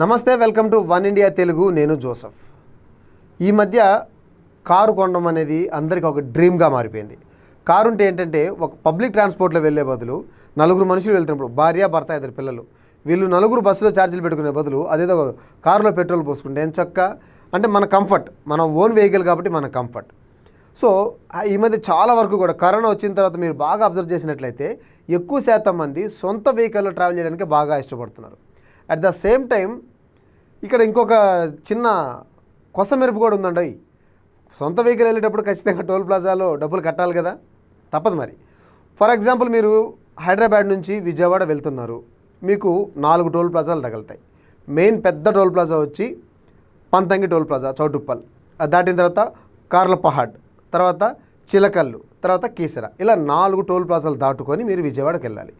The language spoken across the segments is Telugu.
నమస్తే welcome to One India Telugu. నేను జోసఫ్. ఈ మధ్య కారు కొనడం అనేది అందరికీ ఒక డ్రీమ్గా మారిపోయింది. కారు ఉంటే ఏంటంటే ఒక పబ్లిక్ ట్రాన్స్పోర్ట్లో వెళ్ళే బదులు నలుగురు మనుషులు వెళ్తున్నప్పుడు భార్య భర్త ఇద్దరు పిల్లలు వీళ్ళు నలుగురు బస్సులో ఛార్జీలు పెట్టుకునే బదులు అదేదో కారులో పెట్రోల్ పోసుకుంటే ఏం చక్క? అంటే మన కంఫర్ట్ మన ఓన్ వెహికల్ కాబట్టి మన కంఫర్ట్ సో ఈ మధ్య చాలా వరకు కూడా కరోనా వచ్చిన తర్వాత మీరు బాగా అబ్జర్వ్ చేసినట్లయితే ఎక్కువ శాతం మంది సొంత వెహికల్లో ట్రావెల్ చేయడానికి బాగా ఇష్టపడుతున్నారు. అట్ ద సేమ్ టైం ఇక్కడ ఇంకొక చిన్న కొస మెరుపు కూడా ఉందండి. సొంత వెహికల్ వెళ్ళేటప్పుడు ఖచ్చితంగా టోల్ ప్లాజాలో డబ్బులు కట్టాలి కదా? తప్పదు మరి. ఫర్ ఎగ్జాంపుల్ మీరు హైదరాబాద్ నుంచి విజయవాడ వెళ్తున్నారు. మీకు నాలుగు టోల్ ప్లాజాలు తగులుతాయి. మెయిన్ పెద్ద టోల్ ప్లాజా వచ్చి పంతంగి టోల్ ప్లాజా చౌటుప్పల్. అది దాటిన తర్వాత కార్లపహాడ్ తర్వాత చిలకల్లు తర్వాత కీసర. ఇలా నాలుగు టోల్ ప్లాజాలు దాటుకొని మీరు విజయవాడకి వెళ్ళాలి.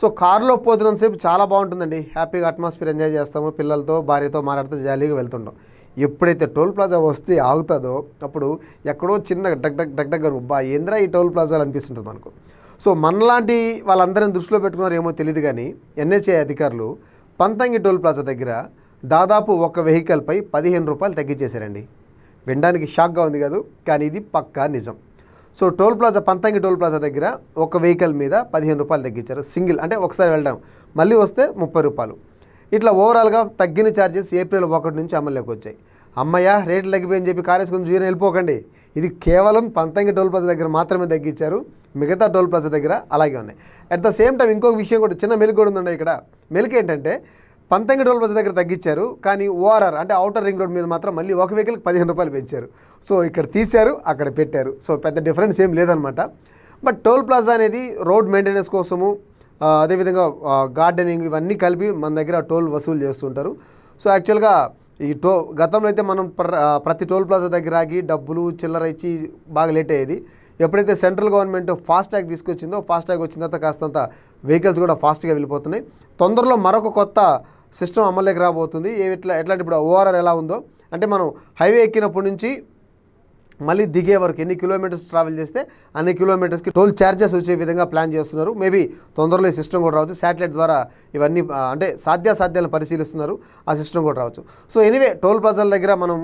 సో కారులో పోతున్నంతసేపు చాలా బాగుంటుందండి. హ్యాపీగా అట్మాస్ఫియర్ ఎంజాయ్ చేస్తాము. పిల్లలతో భార్యతో మాట్లాడుతూ జాలీగా వెళ్తుంటాం. ఎప్పుడైతే టోల్ ప్లాజా వస్తే ఆగుతుందో అప్పుడు ఎక్కడో చిన్న డగ్ డగ్ డగ్ డగ్ అని ఏంద్రా ఈ టోల్ ప్లాజాలు అనిపిస్తుంటుంది మనకు. సో మనలాంటి వాళ్ళందరిని దృష్టిలో పెట్టుకున్నారో ఏమో తెలియదు కానీ ఎన్హెచ్ఐ అధికారులు పంతంగి టోల్ ప్లాజా దగ్గర దాదాపు ఒక వెహికల్పై పదిహేను రూపాయలు తగ్గించేశారండి. వినడానికి షాక్గా ఉంది కాదు కానీ ఇది పక్కా నిజం. So toll plaza Panthangi toll plaza దగ్గర ఒక వెహికల్ మీద పదిహేను రూపాయలు తగ్గించారు. సింగిల్ అంటే ఒకసారి వెళ్ళడం. మళ్ళీ వస్తే ముప్పై రూపాయలు. ఇట్లా ఓవరాల్గా తగ్గిన ఛార్జెస్ ఏప్రిల్ ఒకటి నుంచి అమల్లోకి వచ్చాయి. అమ్మయ్య రేట్లు తగ్గిపోయని చెప్పి కారేసుకుని చూసిన వెళ్ళిపోకండి. ఇది కేవలం పంతంగి టోల్ ప్లాజా దగ్గర మాత్రమే తగ్గించారు. మిగతా టోల్ ప్లాజా దగ్గర అలాగే ఉన్నాయి. అట్ ద సేమ్ టైం ఇంకొక విషయం కూడా చిన్న మెలుగు కూడా ఉందండి ఇక్కడ. మెలుగు ఏంటంటే పంతంగి టోల్ ప్లాజా దగ్గర తగ్గించారు కానీ ఓఆర్ఆర్ అంటే అవుటర్ రింగ్ రోడ్ మీద మాత్రం మళ్ళీ ఒక వెహికల్కి పదిహేను రూపాయలు పెంచారు. సో ఇక్కడ తీశారు అక్కడ పెట్టారు. సో పెద్ద డిఫరెన్స్ ఏం లేదనమాట బట్ టోల్ ప్లాజా అనేది రోడ్ మెయింటెనెన్స్ కోసము అదేవిధంగా గార్డెనింగ్ ఇవన్నీ కలిపి మన దగ్గర టోల్ వసూలు చేస్తుంటారు. సో యాక్చువల్గా ఈ టో గతంలో అయితే మనం ప్ర- ప్రతి టోల్ ప్లాజా దగ్గర ఆగి డబ్బులు చిల్లర ఇచ్చి బాగా లేట్ అయ్యేది. ఎప్పుడైతే సెంట్రల్ గవర్నమెంట్ ఫాస్ట్ ట్యాగ్ తీసుకొచ్చిందో ఫాస్ట్ ట్యాగ్ వచ్చిన తర్వాత కాస్తంత వెహికల్స్ కూడా ఫాస్ట్గా వెళ్ళిపోతున్నాయి. తొందరలో మరొక కొత్త సిస్టమ్ అమల్లోకి రాబోతుంది. ఏ ఎట్లా ఎట్లాంటి ఇప్పుడు ఓఆర్ఆర్ ఎలా ఉందో. అంటే మనం హైవే ఎక్కినప్పటి నుంచి మళ్ళీ దిగే వరకు ఎన్ని కిలోమీటర్స్ ట్రావెల్ చేస్తే అన్ని కిలోమీటర్స్కి టోల్ ఛార్జెస్ వచ్చే విధంగా ప్లాన్ చేస్తున్నారు. మేబీ తొందరలో ఈ సిస్టమ్ కూడా రావచ్చు. శాటిలైట్ ద్వారా ఇవన్నీ అంటే సాధ్యాసాధ్యాలను పరిశీలిస్తున్నారు. ఆ సిస్టమ్ కూడా రావచ్చు. సో ఎనీవే టోల్ ప్లాజాల దగ్గర మనం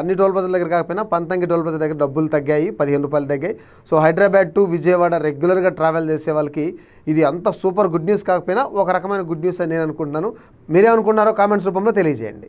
అన్ని టోల్ ప్లాజాల దగ్గర కాకపోయినా పంతంగి టోల్ ప్లాజా దగ్గర డబ్బులు తగ్గాయి పదిహేను రూపాయలు తగ్గాయి. సో హైదరాబాద్ టు విజయవాడ రెగ్యులర్గా ట్రావెల్ చేసే వాళ్ళకి ఇది అంత సూపర్ గుడ్ న్యూస్ కాకపోయినా ఒక రకమైన గుడ్ న్యూస్ అని నేను అనుకుంటున్నాను. మీరేమనుకుంటున్నారో కామెంట్స్ రూపంలో తెలియజేయండి.